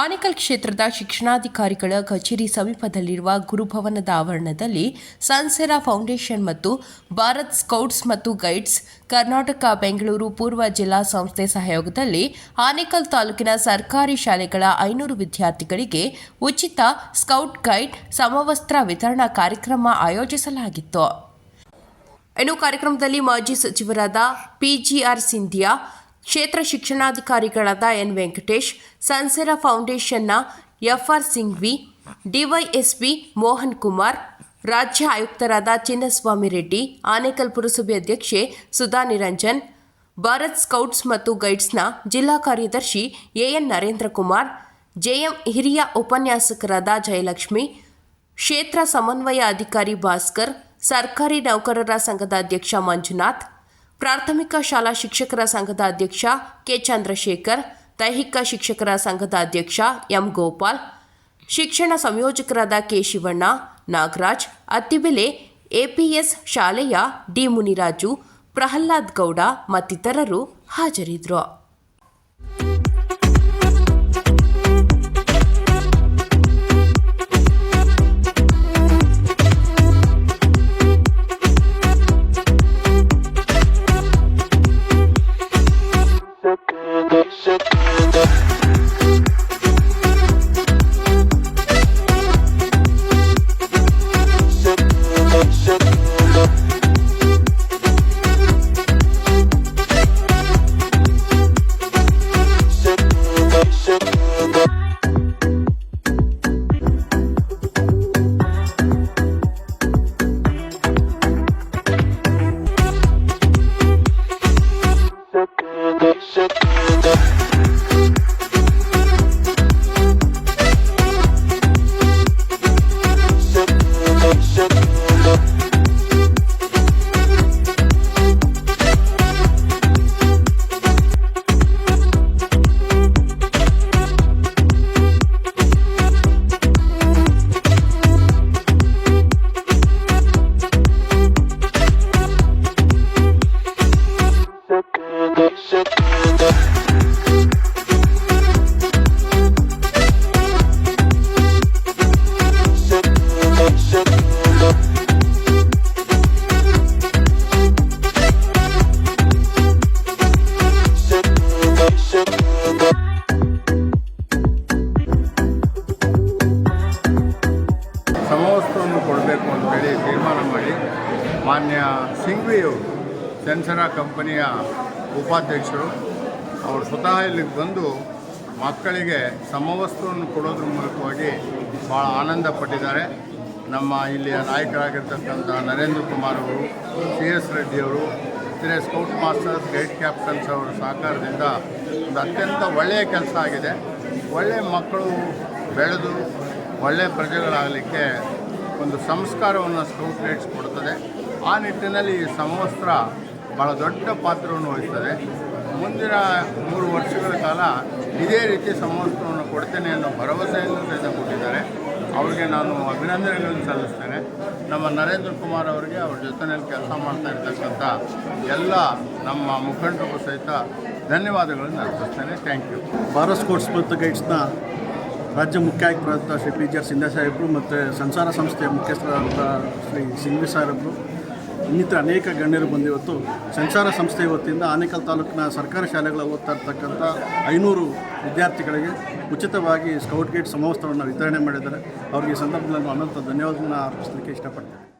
ಆನೇಕಲ್ ಕ್ಷೇತ್ರದ ಶಿಕ್ಷಣಾಧಿಕಾರಿಗಳ ಕಚೇರಿ ಸಮೀಪದಲ್ಲಿರುವ ಗುರುಭವನದ ಆವರಣದಲ್ಲಿ ಸನ್ಸೆರಾ ಫೌಂಡೇಶನ್ ಮತ್ತು ಭಾರತ್ ಸ್ಕೌಟ್ಸ್ ಮತ್ತು ಗೈಡ್ಸ್ ಕರ್ನಾಟಕ ಬೆಂಗಳೂರು ಪೂರ್ವ ಜಿಲ್ಲಾ ಸಂಸ್ಥೆ ಸಹಯೋಗದಲ್ಲಿ ಆನೇಕಲ್ ತಾಲೂಕಿನ ಸರ್ಕಾರಿ ಶಾಲೆಗಳ ಐನೂರು ವಿದ್ಯಾರ್ಥಿಗಳಿಗೆ ಉಚಿತ ಸ್ಕೌಟ್ ಗೈಡ್, ಸಮವಸ್ತ್ರ ವಿತರಣಾ ಕಾರ್ಯಕ್ರಮ ಆಯೋಜಿಸಲಾಗಿತ್ತು. ಇನ್ನು ಕಾರ್ಯಕ್ರಮದಲ್ಲಿ ಮಾಜಿ ಸಚಿವರಾದ ಪಿಜಿಆರ್ ಸಿಂಧಿಯಾ ಕ್ಷೇತ್ರ ಶಿಕ್ಷಣಾಧಿಕಾರಿಗಳಾದ ಎನ್ ವೆಂಕಟೇಶ್, ಸನ್ಸೆರ ಫೌಂಡೇಶನ್ನ ಎಫ್ಆರ್ ಸಿಂಘ್ವಿ ಡಿವೈಎಸ್ಪಿ ಮೋಹನ್ ಕುಮಾರ್, ರಾಜ್ಯ ಆಯುಕ್ತರಾದ ಚಿನ್ನಸ್ವಾಮಿ ರೆಡ್ಡಿ, ಆನೇಕಲ್ ಪುರಸಭೆ ಅಧ್ಯಕ್ಷೆ ಸುಧಾ ನಿರಂಜನ್, ಭಾರತ್ ಸ್ಕೌಟ್ಸ್ ಮತ್ತು ಗೈಡ್ಸ್ನ ಜಿಲ್ಲಾ ಕಾರ್ಯದರ್ಶಿ ಎಎನ್ ನರೇಂದ್ರ ಕುಮಾರ್, ಜೆಎಂ ಹಿರಿಯ ಉಪನ್ಯಾಸಕರಾದ ಜಯಲಕ್ಷ್ಮಿ, ಕ್ಷೇತ್ರ ಸಮನ್ವಯ ಅಧಿಕಾರಿ ಭಾಸ್ಕರ್, ಸರ್ಕಾರಿ ನೌಕರರ ಸಂಘದ ಅಧ್ಯಕ್ಷ ಮಂಜುನಾಥ್ ಪ್ರಾಥಮಿಕ ಶಾಲಾ ಶಿಕ್ಷಕರ ಸಂಘದ ಅಧ್ಯಕ್ಷ ಕೆ ಚಂದ್ರಶೇಖರ್, ದೈಹಿಕ ಶಿಕ್ಷಕರ ಸಂಘದ ಅಧ್ಯಕ್ಷ ಎಂ ಗೋಪಾಲ್, ಶಿಕ್ಷಣ ಸಂಯೋಜಕರಾದ ಕೆ ಶಿವಣ್ಣ, ನಾಗರಾಜ್, ಅತ್ತಿಬೆಲೆ ಎಪಿಎಸ್ ಶಾಲೆಯ ಡಿ ಮುನಿರಾಜು, ಪ್ರಹ್ಲಾದ್ ಗೌಡ ಮತ್ತಿತರರು ಹಾಜರಿದ್ದರು. Shit. ಸಮವಸ್ತ್ರವನ್ನು ಕೊಡಬೇಕು ಅಂತೇಳಿ ತೀರ್ಮಾನ ಮಾಡಿ ಮಾನ್ಯ ಸಿಂಘ್ವಿಯವರು ಸೆನ್ಸರಾ ಕಂಪನಿಯ ಉಪಾಧ್ಯಕ್ಷರು ಅವರು ಸ್ವತಃ ಇಲ್ಲಿಗೆ ಬಂದು ಮಕ್ಕಳಿಗೆ ಸಮವಸ್ತುವನ್ನು ಕೊಡೋದ್ರ ಮೂಲಕವಾಗಿ ಭಾಳ ಆನಂದ ಪಟ್ಟಿದ್ದಾರೆ. ನಮ್ಮ ಇಲ್ಲಿಯ ನಾಯಕರಾಗಿರ್ತಕ್ಕಂಥ ನರೇಂದ್ರ ಕುಮಾರ್ ಅವರು, ಸಿ ಎಸ್ ರೆಡ್ಡಿಯವರು ಇತರೆ ಸ್ಕೌಟ್ ಮಾಸ್ಟರ್ಸ್ ಗೈಡ್ ಕ್ಯಾಪ್ಟನ್ಸ್ ಅವರ ಸಹಕಾರದಿಂದ ಒಂದು ಅತ್ಯಂತ ಒಳ್ಳೆಯ ಕೆಲಸ ಆಗಿದೆ. ಒಳ್ಳೆಯ ಮಕ್ಕಳು ಬೆಳೆದು ಒಳ್ಳೆಯ ಪ್ರಜೆಗಳಾಗಲಿಕ್ಕೆ ಒಂದು ಸಂಸ್ಕಾರವನ್ನು ಸ್ಕೌಟ್ ಗೈಡ್ಸ್ ಕೊಡ್ತದೆ. ಆ ನಿಟ್ಟಿನಲ್ಲಿ ಈ ಸಮವಸ್ತ್ರ ಭಾಳ ದೊಡ್ಡ ಪಾತ್ರವನ್ನು ವಹಿಸ್ತದೆ. ಮುಂದಿನ ಮೂರು ವರ್ಷಗಳ ಕಾಲ ಇದೇ ರೀತಿ ಸಮವಸ್ತ್ರವನ್ನು ಕೊಡ್ತೇನೆ ಅನ್ನೋ ಭರವಸೆಯನ್ನು ಕೊಟ್ಟಿದ್ದಾರೆ ಅವರಿಗೆ ನಾನು ಅಭಿನಂದನೆಗಳನ್ನು ಸಲ್ಲಿಸ್ತೇನೆ. ನಮ್ಮ ನರೇಂದ್ರ ಕುಮಾರ್ ಅವರಿಗೆ ಅವ್ರ ಜೊತೆಯಲ್ಲಿ ಕೆಲಸ ಮಾಡ್ತಾ ಇರ್ತಕ್ಕಂಥ ಎಲ್ಲ ನಮ್ಮ ಮುಖಂಡರಿಗೂ ಸಹಿತ ಧನ್ಯವಾದಗಳನ್ನು ಅರ್ಪಿಸ್ತೇನೆ. Thank you. ಭಾರತ್ ಸ್ಪೋರ್ಟ್ಸ್ ಮತ್ತು ಗೈಡ್ಸ್ನ ರಾಜ್ಯ ಮುಖ್ಯ ಆಯುಕ್ತರಾದಂಥ Shri P G R Sindhe ಸಾಹೇಬರು ಮತ್ತು ಸಂಸಾರ ಸಂಸ್ಥೆಯ ಮುಖ್ಯಸ್ಥರಾದಂಥ ಶ್ರೀ ಸಿಂಘ್ವಿ ಸಾಹೇಬರು, ಇನ್ನಿತರ ಅನೇಕ ಗಣ್ಯರು ಬಂದಿವತ್ತು. ಸಂಸಾರ ಸಂಸ್ಥೆ ವತಿಯಿಂದ ಆನೇಕಲ್ ತಾಲೂಕಿನ ಸರ್ಕಾರಿ ಶಾಲೆಗಳ ಓದ್ತಾ ಇರ್ತಕ್ಕಂಥ ಐನೂರು ವಿದ್ಯಾರ್ಥಿಗಳಿಗೆ ಉಚಿತವಾಗಿ ಸ್ಕೌಟ್ ಗೇಟ್ ಸಮವಸ್ತ್ರವನ್ನು ವಿತರಣೆ ಮಾಡಿದ್ದಾರೆ. ಅವರಿಗೆ ಈ ಸಂದರ್ಭದಲ್ಲಿ ಅನಂತ ಧನ್ಯವಾದಗಳನ್ನು ಅರ್ಪಿಸಲಿಕ್ಕೆ ಇಷ್ಟಪಡ್ತೇನೆ.